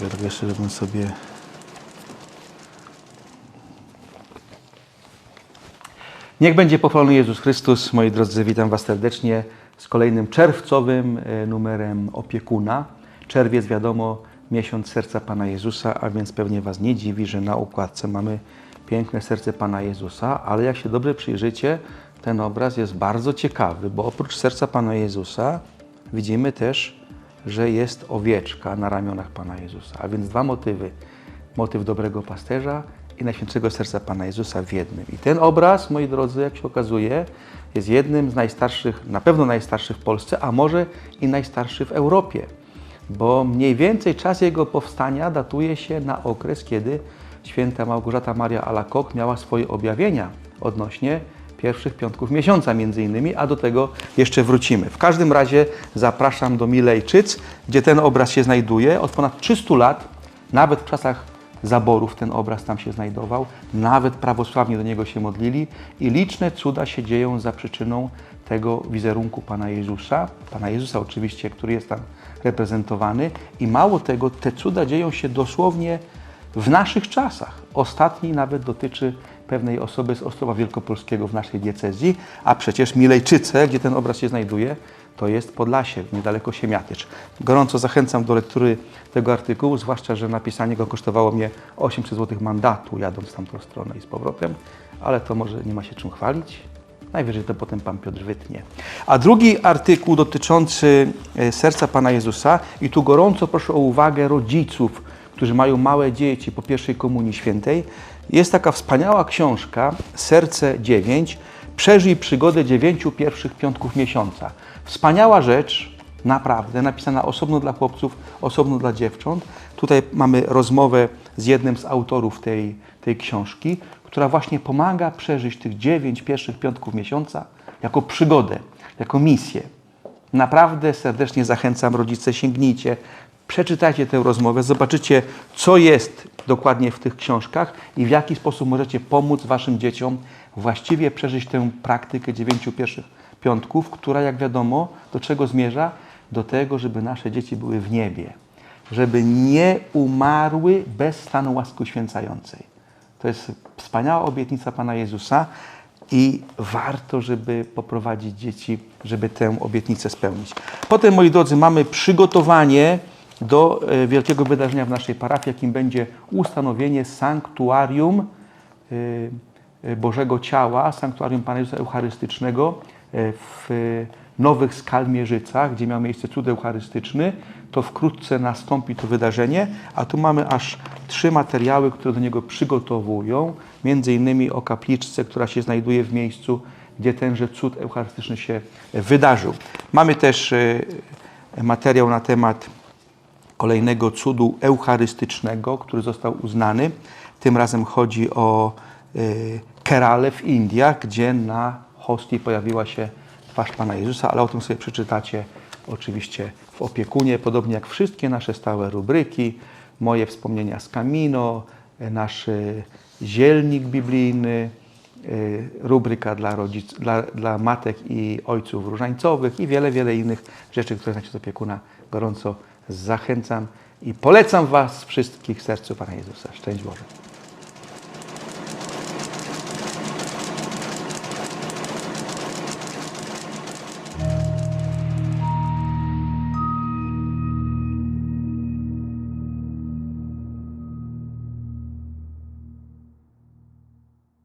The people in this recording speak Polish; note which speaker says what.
Speaker 1: Tak jeszcze, żebym sobie... Niech będzie pochwalony Jezus Chrystus. Moi drodzy, witam Was serdecznie z kolejnym czerwcowym e, numerem opiekuna. Czerwiec, wiadomo, miesiąc serca Pana Jezusa, a więc pewnie Was nie dziwi, że na układce mamy piękne serce Pana Jezusa, ale jak się dobrze przyjrzycie, ten obraz jest bardzo ciekawy, bo oprócz serca Pana Jezusa widzimy też, że jest owieczka na ramionach Pana Jezusa. A więc dwa motywy. Motyw dobrego pasterza i Najświętszego Serca Pana Jezusa w jednym. I ten obraz, moi drodzy, jak się okazuje, jest jednym z najstarszych, na pewno najstarszy w Polsce, a może i najstarszy w Europie. Bo mniej więcej czas jego powstania datuje się na okres, kiedy święta Małgorzata Maria Alacoque miała swoje objawienia odnośnie pierwszych piątków miesiąca między innymi, a do tego jeszcze wrócimy. W każdym razie zapraszam do Milejczyc, gdzie ten obraz się znajduje. Od ponad 300 lat, nawet w czasach zaborów ten obraz tam się znajdował, nawet prawosławni do niego się modlili i liczne cuda się dzieją za przyczyną tego wizerunku Pana Jezusa, Pana Jezusa oczywiście, który jest tam reprezentowany i mało tego, te cuda dzieją się dosłownie w naszych czasach. Ostatni nawet dotyczy pewnej osoby z Ostrowa Wielkopolskiego w naszej diecezji, a przecież Milejczyce, gdzie ten obraz się znajduje, to jest Podlasie, niedaleko Siemiatycz. Gorąco zachęcam do lektury tego artykułu, zwłaszcza, że napisanie go kosztowało mnie 800 zł mandatu, jadąc tamtą stronę i z powrotem, ale to może nie ma się czym chwalić. Najwyżej to potem Pan Piotr wytnie. A drugi artykuł dotyczący e, serca Pana Jezusa i tu gorąco proszę o uwagę rodziców, którzy mają małe dzieci po pierwszej Komunii Świętej. Jest taka wspaniała książka Serce 9. Przeżyj przygodę dziewięciu pierwszych piątków miesiąca. Wspaniała rzecz, naprawdę, napisana osobno dla chłopców, osobno dla dziewcząt. Tutaj mamy rozmowę z jednym z autorów tej, tej książki, która właśnie pomaga przeżyć tych dziewięć pierwszych piątków miesiąca jako przygodę, jako misję. Naprawdę serdecznie zachęcam, rodzice, sięgnijcie, przeczytajcie tę rozmowę, zobaczycie, co jest dokładnie w tych książkach i w jaki sposób możecie pomóc Waszym dzieciom właściwie przeżyć tę praktykę dziewięciu pierwszych piątków, która, jak wiadomo, do czego zmierza? Do tego, żeby nasze dzieci były w niebie, żeby nie umarły bez stanu łaski uświęcającej. To jest wspaniała obietnica Pana Jezusa i warto, żeby poprowadzić dzieci, żeby tę obietnicę spełnić. Potem, moi drodzy, mamy przygotowanie do e, wielkiego wydarzenia w naszej parafii, jakim będzie ustanowienie sanktuarium e, e, Bożego Ciała, sanktuarium Pana Jezusa Eucharystycznego w Nowych Skalmierzycach, gdzie miał miejsce cud eucharystyczny, to wkrótce nastąpi to wydarzenie, a tu mamy aż trzy materiały, które do niego przygotowują, między innymi o kapliczce, która się znajduje w miejscu, gdzie tenże cud eucharystyczny się wydarzył. Mamy też materiał na temat kolejnego cudu eucharystycznego, który został uznany. Tym razem chodzi o y, Kerale w Indiach, gdzie na hostii pojawiła się twarz Pana Jezusa, ale o tym sobie przeczytacie oczywiście w opiekunie, podobnie jak wszystkie nasze stałe rubryki, moje wspomnienia z Camino, y, nasz y, zielnik biblijny, y, rubryka dla, rodzic, dla, dla matek i ojców różańcowych i wiele, wiele innych rzeczy, które znacie z opiekuna. Gorąco zachęcam i polecam Was wszystkich sercu Pana Jezusa. Szczęść Boże.